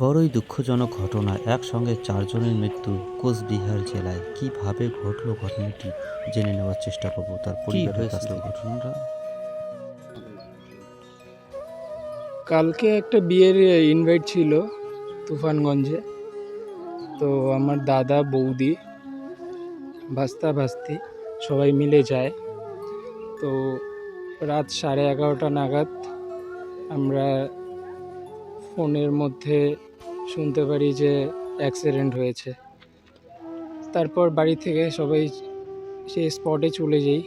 বড়ই দুঃখজনক ঘটনা একসঙ্গে চারজনের মৃত্যু কোচবিহার জেলায়। কীভাবে ঘটলো ঘটনাটি জেনে নেওয়ার চেষ্টা করব। তার পরিবারের কাছ ঘটনাটা? কালকে একটা বিয়ের ইনভাইট ছিল তুফানগঞ্জে। তো আমার দাদা বৌদি ভাস্তা ভাস্তি সবাই মিলে যায়। তো রাত সাড়ে এগারোটা নাগাদ আমরা ফোনের মধ্যে শুনতে পারি যে অ্যাক্সিডেন্ট হয়েছে। তারপর বাড়ি থেকে সবাই সেই স্পটে চলে যাই।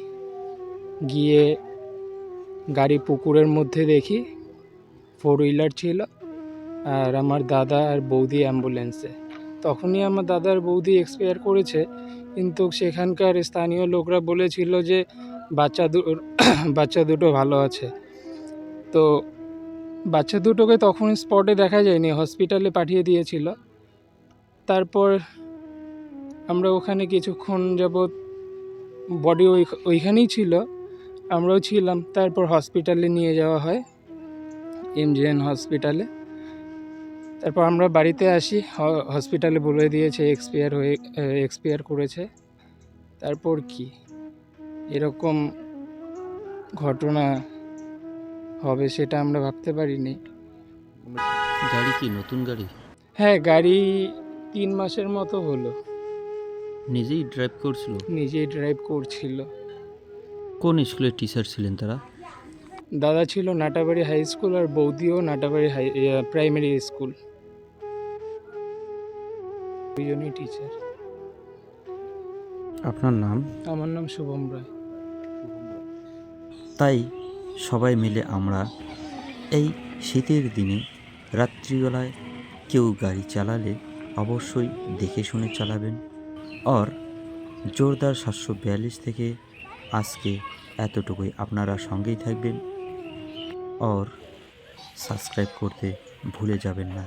গিয়ে গাড়ি পুকুরের মধ্যে দেখি ফোর হুইলার ছিল আর আমার দাদা আর বৌদি অ্যাম্বুলেন্সে তখনই আমার দাদার বৌদি এক্সপায়ার করেছে, কিন্তু সেখানকার স্থানীয় লোকরা বলেছিল যে বাচ্চা দু বাচ্চা দুটো ভালো আছে। তো বাচ্চা দুটোকে তখন স্পটে দেখা যায়নি হসপিটালে পাঠিয়ে দিয়েছিল। তারপর আমরা ওখানে কিছুক্ষণ যাবৎ বডি ওই, ওইখানেই ছিল, আমরাও ছিলাম। তারপর হসপিটালে নিয়ে যাওয়া হয় এমজিএন হসপিটালে তারপর আমরা বাড়িতে আসি হসপিটালে বলে দিয়েছে এক্সপায়ার হয়ে এক্সপায়ার করেছে। তারপর কি? এরকম ঘটনা হবে সেটা আমরা ভাবতে পারিনি। গাড়ি কি নতুন গাড়ি? হ্যাঁ গাড়ি তিন মাসের মতো হলো। নিজেই ড্রাইভ করছিল? নিজেই ড্রাইভ করছিল। কোন স্কুলের টিচার ছিলেন তারা? দাদা ছিল নাটাবাড়ি হাই স্কুল আর বৌদিও নাটাবাড়ি হাই প্রাইমারি স্কুল দুজনই টিচার আপনার নাম? আমার নাম শুভম রায়। তাই সবাই মিলে আমরা এই শীতের দিনে রাত্রিবেলায় কেউ গাড়ি চালালে অবশ্যই দেখে শুনে চালাবেন। আর জোরদার সাতশো বিয়াল্লিশ থেকে আজকে এতটুকুই আপনারা সঙ্গেই থাকবেন। আর সাবস্ক্রাইব করতে ভুলে যাবেন না।